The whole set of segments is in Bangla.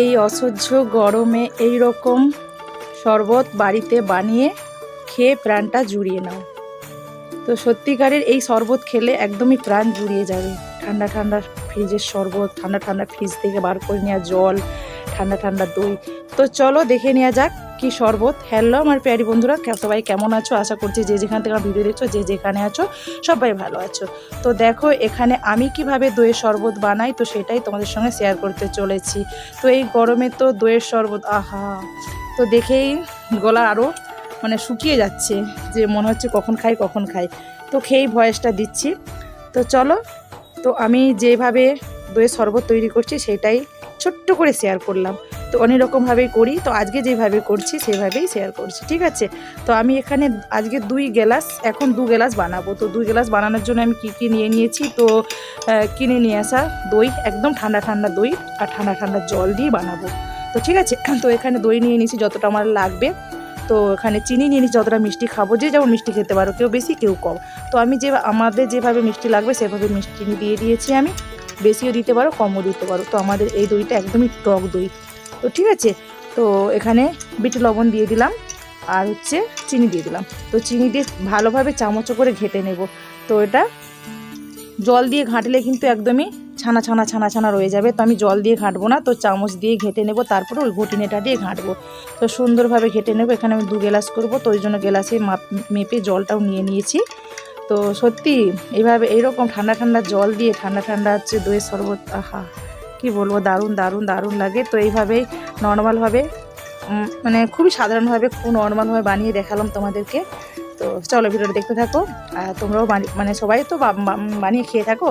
এই অসহ্য গরমে এই রকম শরবত বাড়িতে বানিয়ে খেয়ে প্রাণটা জুড়িয়ে নাও। তো সত্যিকারের এই শরবত খেলে একদমই প্রাণ জুড়িয়ে যাবে। ঠান্ডা ঠান্ডা ফ্রিজের শরবত, ঠান্ডা ঠান্ডা ফ্রিজ থেকে বার করে নেওয়া জল, ঠান্ডা ঠান্ডা দই। তো চলো দেখে নেওয়া যাক কি শরবত? হ্যালো আমার প্যারি বন্ধুরা সবাই কেমন আছো? আশা করছি যে যেখান থেকে ভিডিও দেখছ, যে যেখানে আছো, সবাই ভালো আছো। তো দেখো, এখানে আমি কীভাবে দইয়ের শরবত বানাই, তো সেটাই তোমাদের সঙ্গে শেয়ার করতে চলেছি। তো এই গরমে তো দইয়ের শরবত, আহা। তো দেখেই গলা আরও মানে শুকিয়ে যাচ্ছে, যে মনে হচ্ছে কখন খাই কখন খাই। তো খেয়েই ভয়েসটা দিচ্ছি। তো চলো, তো আমি যেভাবে দইয়ের শরবত তৈরি করছি, সেটাই ছোট্ট করে শেয়ার করলাম। তো অনেক রকমভাবেই করি। তো আজকে যেভাবে করছি, সেভাবেই শেয়ার করছি, ঠিক আছে? তো আমি এখানে আজকে দুই গ্লাস, এখন দু গ্লাস বানাবো। তো দুই গ্লাস বানানোর জন্য আমি কি কি নিয়ে নিয়েছি? তো কিনে নিয়ে আসা দই, একদম ঠান্ডা ঠান্ডা দই আর ঠান্ডা ঠান্ডা জল দিয়ে বানাবো। তো ঠিক আছে? তো এখানে দই নিয়ে নিয়েছি, যতটা আমার লাগবে। তো এখানে চিনি নিয়ে নিয়েছি, যতটা মিষ্টি খাব। যে যেমন মিষ্টি খেতে পারো, কেউ বেশি, কেউ কম। তো আমি যে আমাদের যেভাবে মিষ্টি লাগবে, সেভাবে মিষ্টি দিয়ে দিয়েছি আমি। বেশিও দিতে পারো, কমও দিতে পারো। তো আমাদের এই দইটা একদমই টক দই। তো ঠিক আছে, তো এখানে বিট লবণ দিয়ে দিলাম আর হচ্ছে চিনি দিয়ে দিলাম। তো চিনি দিয়ে ভালোভাবে চামচ করে ঘেটে নেব। তো এটা জল দিয়ে ঘাঁটলে কিন্তু একদমই ছানা ছানা ছানা ছানা রয়ে যাবে। তো আমি জল দিয়ে ঘাঁটবো না, তো চামচ দিয়ে ঘেটে নেব, তারপরে ওই ঘটিনেটা দিয়ে ঘাঁটবো। তো সুন্দরভাবে ঘেটে নেব, এখানে আমি দু গ্লাস করব। তো ওই জন্য গ্লাসে মাপ, মেপে জলটাও নিয়ে নিয়েছি। তো সত্যি এইভাবে এইরকম ঠান্ডা ঠান্ডা জল দিয়ে ঠান্ডা ঠান্ডা হচ্ছে দইয়ের শরবত, আহা। কি বলব, দারুণ দারুণ দারুণ লাগে। তো এইভাবেই নর্মালভাবে মানে খুবই সাধারণভাবে খুব নর্মালভাবে বানিয়ে দেখালাম তোমাদেরকে। তো চলো ভিডিওটা দেখতে থাকো। আর তোমরাও মানে সবাই তো বানিয়ে খেয়ে থাকো।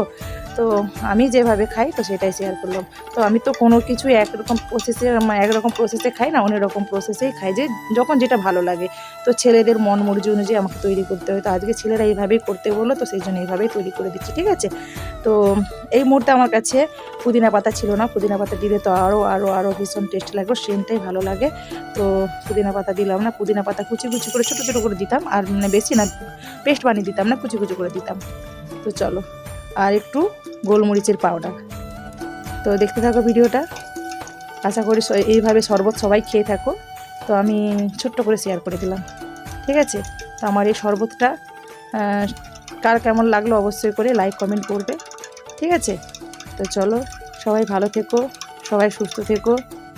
তো আমি যেভাবে খাই, তো সেটাই শেয়ার করলাম। তো আমি তো কোনো কিছু একরকম প্রসেসে মানে একরকম প্রসেসে খাই না, অনেক রকম প্রসেসেই খাই যে যখন যেটা ভালো লাগে। তো ছেলেদের মন মর্জি অনুযায়ী আমাকে তৈরি করতে হয়। তো আজকে ছেলেরা এইভাবেই করতে বলল, তো সেই জন্য এইভাবেই তৈরি করে দিচ্ছি, ঠিক আছে? তো এই মুহূর্তে আমার কাছে পুদিনা পাতা ছিল না। পুদিনা পাতা দিলে তো আরও আরও আরও ভীষণ টেস্ট লাগবে সেন্টটাই ভালো লাগে। তো পুদিনা পাতা দিলাম না। পুদিনা পাতা কুচি কুচি করে ছোটো ছোটো করে দিতাম। আর মানে বেশি না, পেস্ট বানিয়ে দিতাম না, কুচি কুচি করে দিতাম। তো চলো, আর একটু গোলমরিচের পাউডার। তো দেখতে থাকো ভিডিওটা। আশা করি এইভাবে শরবত সবাই খেয়ে থাকো। তো আমি ছোট্ট করে শেয়ার করে দিলাম। ঠিক আছে? তো আমার এই শরবতটা কার কেমন লাগল অবশ্যই করে লাইক কমেন্ট করবে। ঠিক আছে? তো চলো, সবাই ভালো থেকো, সবাই সুস্থ থেকো,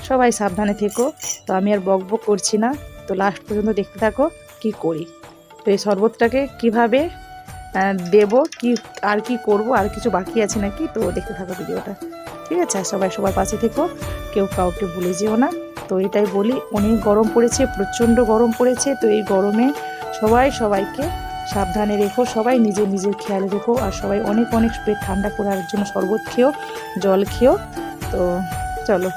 সবাই সাবধানে থেকো। তো আমি আর বক বক করছি না। তো লাস্ট পর্যন্ত দেখতে থাকো কি করি। তো এই শরবতটাকে কীভাবে দেবো, কি, আর কি করব, আর কিছু বাকি আছে নাকি? তো দেখতে থাকো ভিডিওটা। ঠিক আছে? আর সবাই সবার পাশে থেকো। কেউ কাউকে ভুলে যেও না। তো এটাই বলি, অনেক গরম পড়েছে, প্রচণ্ড গরম পড়েছে। তো এই গরমে সবাই সবাইকে সাবধানে রেখো, সবাই নিজের নিজের খেয়াল রেখো, আর সবাই অনেক অনেক পেট ঠান্ডা করার জন্য শরবত খেও, জল খেও। তো চলো,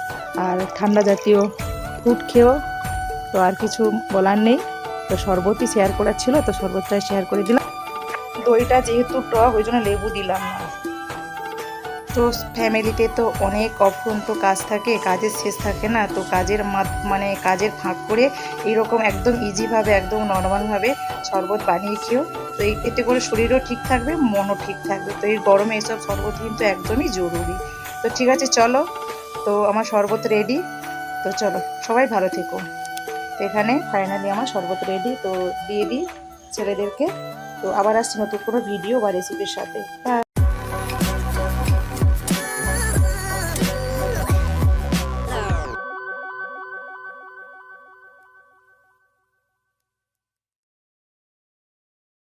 আর ঠান্ডা জাতীয় ফ্রুট খেও। তো আর কিছু বলার নেই। তো শরবতই শেয়ার করার ছিল, তো শরবতটাই শেয়ার করে দিলাম। দইটা যেহেতু টক, ওই জন্য লেবু দিলাম না। তো ফ্যামিলিতে তো অনেক অফুরন্ত কাজ থাকে, কাজের শেষ থাকে না, তো কাজের মানে কাজের ফাঁক করে এরকম একদম ইজিভাবে একদম নর্মালভাবে শরবত বানিয়ে খেও। তো এতে করে শরীরও ঠিক থাকবে, মনও ঠিক থাকবে। তো এই গরমে এসব শরবত কিন্তু একদমই জরুরি। তো ঠিক আছে, চলো। তো আমার শরবত রেডি তো চলো, সবাই ভালো থেকো। এখানে ফাইনালি আমার শরবত রেডি তো দিয়ে দিই ছেলেদেরকে তো আবার আসছি নতুন কোনো ভিডিও বা রেসিপির সাথে.